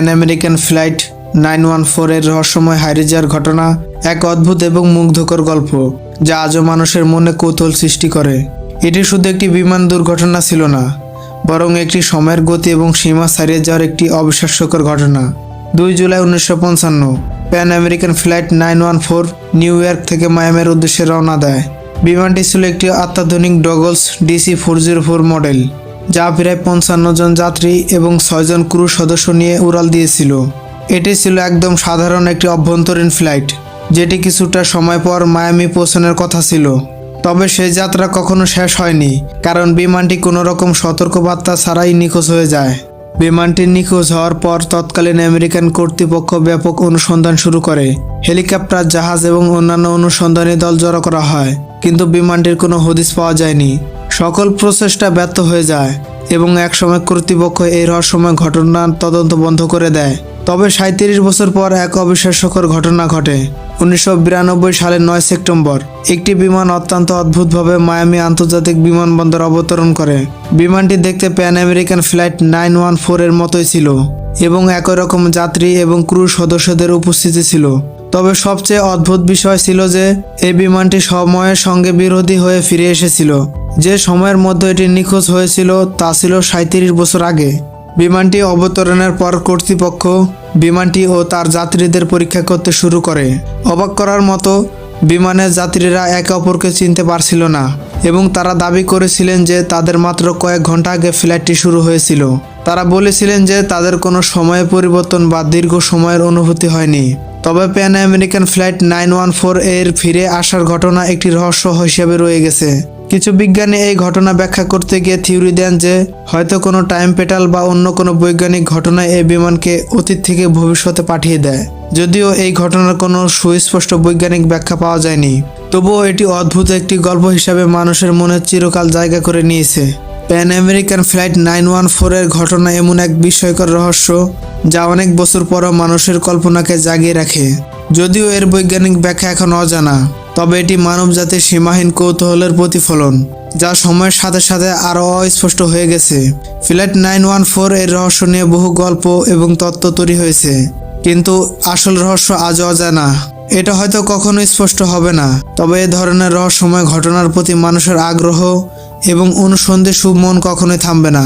Pan American flight nine one ফোরের রহস্যময় হাইরিজার ঘটনা, এক অদ্ভুত এবং মুগ্ধকর গল্প, যা আজও মানুষের মনে কৌতূহল সৃষ্টি করে। এটি শুধু একটি বিমান দুর্ঘটনা ছিল না, বরং একটি সময়ের গতি এবং সীমা ছাড়িয়ে যাওয়ার একটি অবিশ্বাস্যকর ঘটনা। দুই জুলাই উনিশশো পঞ্চান্ন Pan American flight nine one four New York থেকে মায়ামের উদ্দেশ্যে রওনা দেয়। বিমানটি ছিল একটি অত্যাধুনিক Douglas DC four zero four model যা প্রায় পঞ্চান্ন জন যাত্রী এবং ছয়জন ক্রু সদস্য নিয়ে উড়াল দিয়েছিল। এটি ছিল একদম সাধারণ একটি অভ্যন্তরীণ ফ্লাইট, যেটি কিছুটা সময় পর মায়ামি পৌঁছানোর কথা ছিল। তবে সেই যাত্রা কখনো শেষ হয়নি, কারণ বিমানটি কোনো রকম সতর্কবার্তা ছাড়াই নিখোঁজ হয়ে যায়। বিমানটি নিখোঁজ হওয়ার পর তৎকালীন আমেরিকান কর্তৃপক্ষ ব্যাপক অনুসন্ধান শুরু করে। হেলিকপ্টার, জাহাজ এবং অন্যান্য অনুসন্ধানী দল জড়ো করা হয়, কিন্তু বিমানটির কোনো হদিস পাওয়া যায়নি। সকল প্রচেষ্টা ব্যর্থ হয়ে যায় এবং একসময় কর্তৃপক্ষ এই রহস্যময় ঘটনার তদন্ত বন্ধ করে দেয়। তবে সাঁত্রিশ বছর পর এক অবিশ্বাস্যকর ঘটনা ঘটে। উনিশশো বিরানব্বই সালের নয় সেপ্টেম্বর, একটি বিমান অত্যন্ত অদ্ভুতভাবে মায়ামি আন্তর্জাতিক বিমানবন্দর অবতরণ করে। বিমানটি দেখতে Pan American flight nine one ফোরের মতোই ছিল এবং একই রকম যাত্রী এবং ক্রু সদস্যদের উপস্থিতি ছিল। তবে সবচেয়ে অদ্ভুত বিষয় ছিল যে, এই বিমানটি সময়ের সঙ্গে বিরোধী হয়ে ফিরে এসেছিল। যে সময়ের মধ্যে এটি নিখোঁজ হয়েছিল তা ছিল সাঁত্রিশ বছর আগে। বিমানটি অবতরণের পর কর্তৃপক্ষ বিমানটি ও তার যাত্রীদের পরীক্ষা করতে শুরু করে। অবাক করার মতো, বিমানের যাত্রীরা একে অপরকে চিনতে পারছিল না এবং তারা দাবি করেছিলেন যে তাদের মাত্র কয়েক ঘণ্টা আগে ফ্লাইটটি শুরু হয়েছিল। তারা বলেছিলেন যে তাদের কোনো সময় পরিবর্তন বা দীর্ঘ সময়ের অনুভূতি হয়নি। তবে Pan American flight nine one four এর ফিরে আসার ঘটনা একটি রহস্য হিসেবে রয়ে গেছে। কিছু বিজ্ঞানী এই ঘটনা ব্যাখ্যা করতে গিয়ে থিওরি দেন যে, হয়তো কোনো টাইম পেটাল বা অন্য কোনো বৈজ্ঞানিক ঘটনা এই বিমানকে অতীত থেকে ভবিষ্যতে পাঠিয়ে দেয়। যদিও এই ঘটনার কোনো সুস্পষ্ট বৈজ্ঞানিক ব্যাখ্যা পাওয়া যায়নি। তবুও এটি অদ্ভুত একটি গল্প হিসাবে মানুষের মনে চিরকাল জায়গা করে নিয়েছে। Pan American flight nine one ফোরের ঘটনা এমন এক বিস্ময়কর রহস্য, যা অনেক বছর পরও মানুষের কল্পনাকে জাগিয়ে রাখে। যদিও এর বৈজ্ঞানিক ব্যাখ্যা এখন অজানা। তবে এটি মানবজাতির সীমাহীন কৌতূহলের প্রতিফলন, যা সময়ের সাথে সাথে আরও অস্পষ্ট হয়ে গেছে। ফ্ল্যাট নাইন ওয়ান ফোর এর রহস্য নিয়ে বহু গল্প এবং তত্ত্ব তৈরি হয়েছে, কিন্তু আসল রহস্য আজও অজানা। এটা হয়তো কখনো স্পষ্ট হবে না, তবে এ ধরনের রহস্যময় ঘটনার প্রতি মানুষের আগ্রহ এবং অনুসন্ধিৎসু মন কখনোই থামবে না।